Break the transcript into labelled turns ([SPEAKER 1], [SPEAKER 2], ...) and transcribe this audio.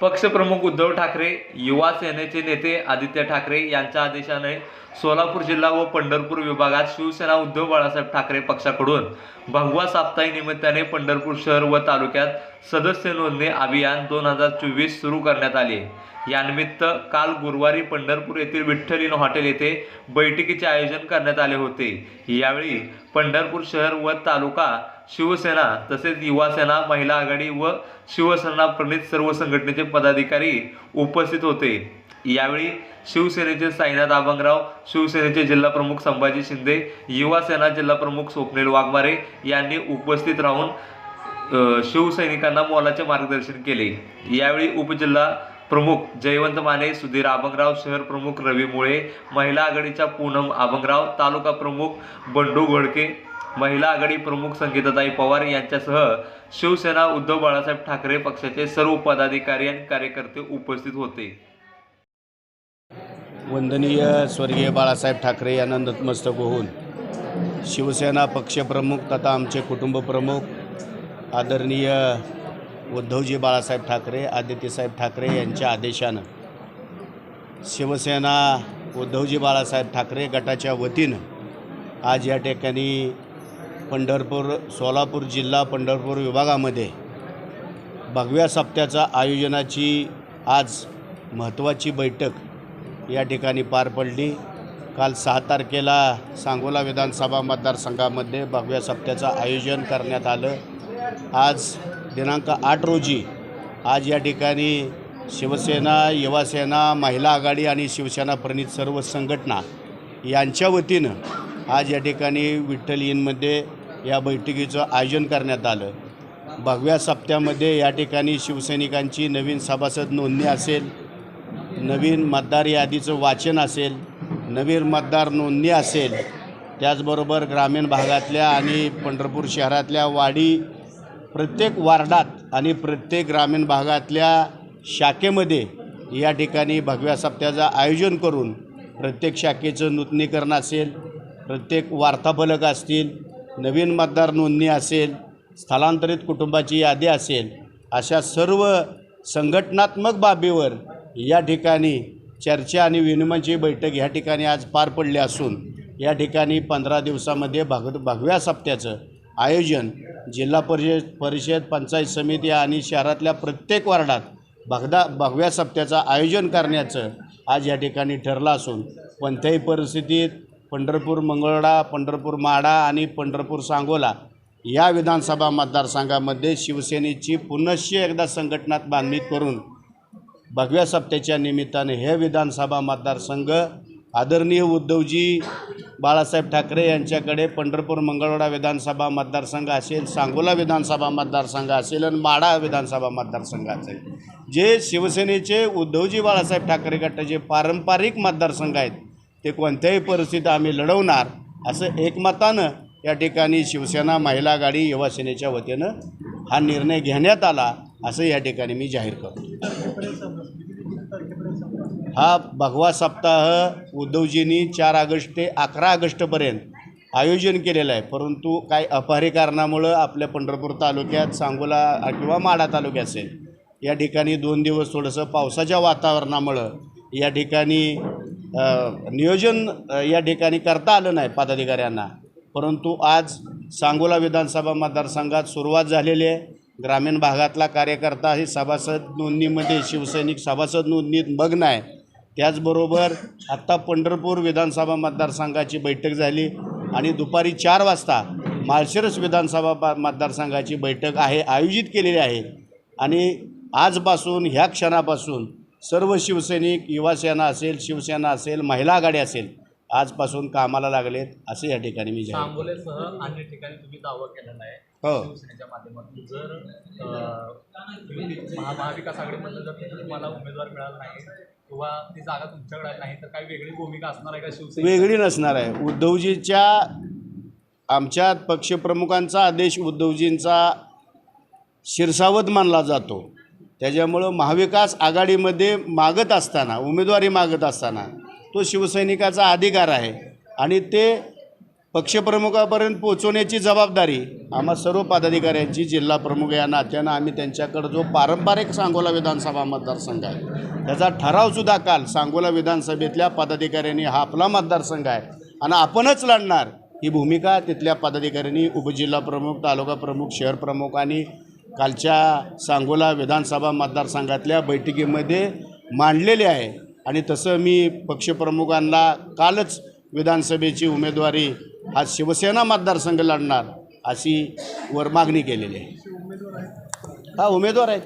[SPEAKER 1] पक्षप्रमुख उद्धव ठाकरे युवा सेनेचे नेते आदित्य ठाकरे यांच्या आदेशाने सोलापूर जिल्हा व पंढरपूर विभागात शिवसेना उद्धव बाळासाहेब ठाकरे पक्षाकडून भगवा साप्ताही निमित्ताने पंढरपूर शहर व तालुक्यात सदस्य नोंदणी अभियान दोन हजार चोवीस सुरू करण्यात आले. यानिमित्त काल गुरुवारी पंढरपूर येथील विठ्ठलीन हॉटेल येथे बैठकीचे आयोजन करण्यात आले होते. यावेळी पंढरपूर शहर व तालुका शिवसेना तसेच युवासेना महिला आघाडी व शिवसेना प्रणित सर्व संघटनेचे पदाधिकारी उपस्थित होते. यावेळी शिवसेनेचे साईनाथ आबंगराव शिवसेनेचे जिल्हा प्रमुख संभाजी शिंदे युवासेना जिल्हा प्रमुख स्वप्नील वाघमारे यांनी उपस्थित राहून शिवसैनिकांना मोलाचे मार्गदर्शन केले. यावेळी उपजिल्हा प्रमुख जयवंत माने सुधीर आबंगराव शहर प्रमुख रवी मुळे महिला आघाडीच्या पूनम आबंगराव तालुका प्रमुख बंडू घोडके महिला आघाडी प्रमुख संगीताताई पवार यांच्यासह शिवसेना उद्धव बाळासाहेब ठाकरे पक्षाचे सर्व पदाधिकारी आणि कार्यकर्ते उपस्थित होते.
[SPEAKER 2] वंदनीय स्वर्गीय बाळासाहेब ठाकरे यांना नतमस्तक होऊन शिवसेना पक्षप्रमुख तथा आमचे कुटुंबप्रमुख आदरणीय उद्धवजी बाळासाहेब ठाकरे आदित्यसाहेब ठाकरे यांच्या आदेशानं शिवसेना उद्धवजी बाळासाहेब ठाकरे गटाच्या वतीनं आज या ठिकाणी पंढरपूर सोलापूर जिल्हा पंढरपूर विभागामध्ये भगव्या सप्त्याचा आयोजनाची आज महत्त्वाची बैठक या ठिकाणी पार पडली. काल सहा तारखेला सांगोला विधानसभा मतदारसंघामध्ये भगव्या सप्त्याचं आयोजन करण्यात आलं. आज दिनांक आठ रोजी आज या ठिकाणी शिवसेना युवासेना महिला आघाडी आणि शिवसेना प्रणित सर्व संघटना यांच्या वतीनं आज या ठिकाणी विठ्ठल इनमध्ये या बैठकीचं आयोजन करण्यात आलं. भगव्या सप्त्यामध्ये या ठिकाणी शिवसैनिकांची नवीन सभासद नोंदणी असेल नवीन मतदार यादीचं वाचन असेल नवीन मतदार नोंदणी असेल त्याचबरोबर ग्रामीण भागातल्या आणि पंढरपूर शहरातल्या वाडी प्रत्येक वार्डात आणि प्रत्येक ग्रामीण भागातल्या शाखेमध्ये या ठिकाणी भगव्या सप्त्याचं आयोजन करून प्रत्येक शाखेचं नूतनीकरण असेल प्रत्येक वार्ताफलक असतील नवीन मतदार नोंदणी असेल स्थलांतरित कुटुंबाची यादी असेल अशा सर्व संघटनात्मक बाबीवर या ठिकाणी चर्चा आणि विनिमयाची बैठक ह्या ठिकाणी आज पार पडली असून या ठिकाणी पंधरा दिवसामध्ये भाग भगव्या सप्त्याचं आयोजन जिल्हा परिषद परिषद पंचायत समिती आणि शहरातल्या प्रत्येक वार्डात भगदा भगव्या सप्त्याचं आयोजन करण्याचं आज या ठिकाणी ठरलं असून कोणत्याही परिस्थितीत पंढरपूर मंगळडा पंढरपूर माडा आणि पंढरपूर सांगोला या विधानसभा मतदारसंघामध्ये शिवसेनेची पुनश्च एकदा संघटनात बांधणी करून भगव्या सप्त्याच्या निमित्ताने हे विधानसभा मतदारसंघ आदरणीय उद्धवजी बाळासाहेब ठाकरे यांच्याकडे पंढरपूर मंगळवाडा विधानसभा मतदारसंघ असेल सांगोला विधानसभा मतदारसंघ असेल आणि माडा विधानसभा मतदारसंघ असेल. जे शिवसेनेचे उद्धवजी बाळासाहेब ठाकरे गटाचे पारंपरिक मतदारसंघ आहेत ते कोणत्याही परिस्थितीत आम्ही लढवणार असं एकमतानं या ठिकाणी शिवसेना महिला आघाडी युवा सेनेच्या वतीनं हा निर्णय घेण्यात आला असं या ठिकाणी मी जाहीर करतो. हा भगवा सप्ताह उद्धवजींनी चार ऑगस्ट ते अकरा ऑगस्टपर्यंत आयोजन केलेलं आहे. परंतु काही अपहारी कारणामुळं आपल्या पंढरपूर तालुक्यात सांगोला किंवा माडा तालुक्यात असेल. या ठिकाणी दोन दिवस थोडंसं पावसाच्या वातावरणामुळं या ठिकाणी नियोजन या ठिकाणी करता आलं नाही पदाधिकाऱ्यांना. परंतु आज सांगोला विधानसभा मतदारसंघात सुरुवात झालेली आहे. ग्रामीण भागातला कार्यकर्ता हे सभासद नोंदणीमध्ये शिवसैनिक सभासद नोंदणीत मग्न आहे. त्याचबरोबर आत्ता पंढरपूर विधानसभा मतदारसंघाची बैठक झाली आणि दुपारी चार वाजता माळशिरस विधानसभा मतदारसंघाची बैठक आहे आयोजित केलेली आहे. आणि आजपासून ह्या क्षणापासून सर्व शिवसैनिक युवासेना असेल शिवसेना असेल महिला आघाडी असेल आजपासून कामाला लागलेत असे या ठिकाणी मी
[SPEAKER 3] सांगोलेसह अन्य ठिकाणी तुम्ही दावा केलेला आहे.
[SPEAKER 2] हो.
[SPEAKER 3] शिवसेनेच्या माध्यमातून. जर अं, युती- महा महाविकास आघाडीमधून जर तुम्हाला उमेदवार मिळाला नाही किंवा ती जागा तुमच्याकडे नाही तर काही वेगळी भूमिका असणार आहे का शिवसेना
[SPEAKER 2] वेगळी नसणार आहे. उद्धवजीच्या आमच्या पक्षप्रमुखांचा आदेश उद्धवजींचा शिरसावत मानला जातो. त्याच्यामुळं महाविकास आघाडीमध्ये मागत असताना उमेदवारी मागत असताना तो शिवसैनिकाचा अधिकार आहे. आणि ते पक्षप्रमुखापर्यंत पोहोचवण्याची जबाबदारी आम्हा सर्व पदाधिकाऱ्यांची जिल्हा प्रमुख या नात्यानं आम्ही त्यांच्याकडं जो पारंपरिक सांगोला विधानसभा मतदारसंघ आहे त्याचा ठरावसुद्धा काल सांगोला विधानसभेतल्या पदाधिकाऱ्यांनी हा आपला मतदारसंघ आहे. आणि आपणच लढणार ही भूमिका तिथल्या पदाधिकाऱ्यांनी उपजिल्हा प्रमुख तालुका प्रमुख शहर प्रमुख आणि कालच्या सांगोला विधानसभा मतदारसंघातल्या बैठकीमध्ये मांडलेले आहे. आणि तसं मी पक्षप्रमुखांना कालच विधानसभेची उमेदवारी हा शिवसेना मतदारसंघ लढणार अशी वर मागणी केलेली आहे. हा उमेदवार आहेत.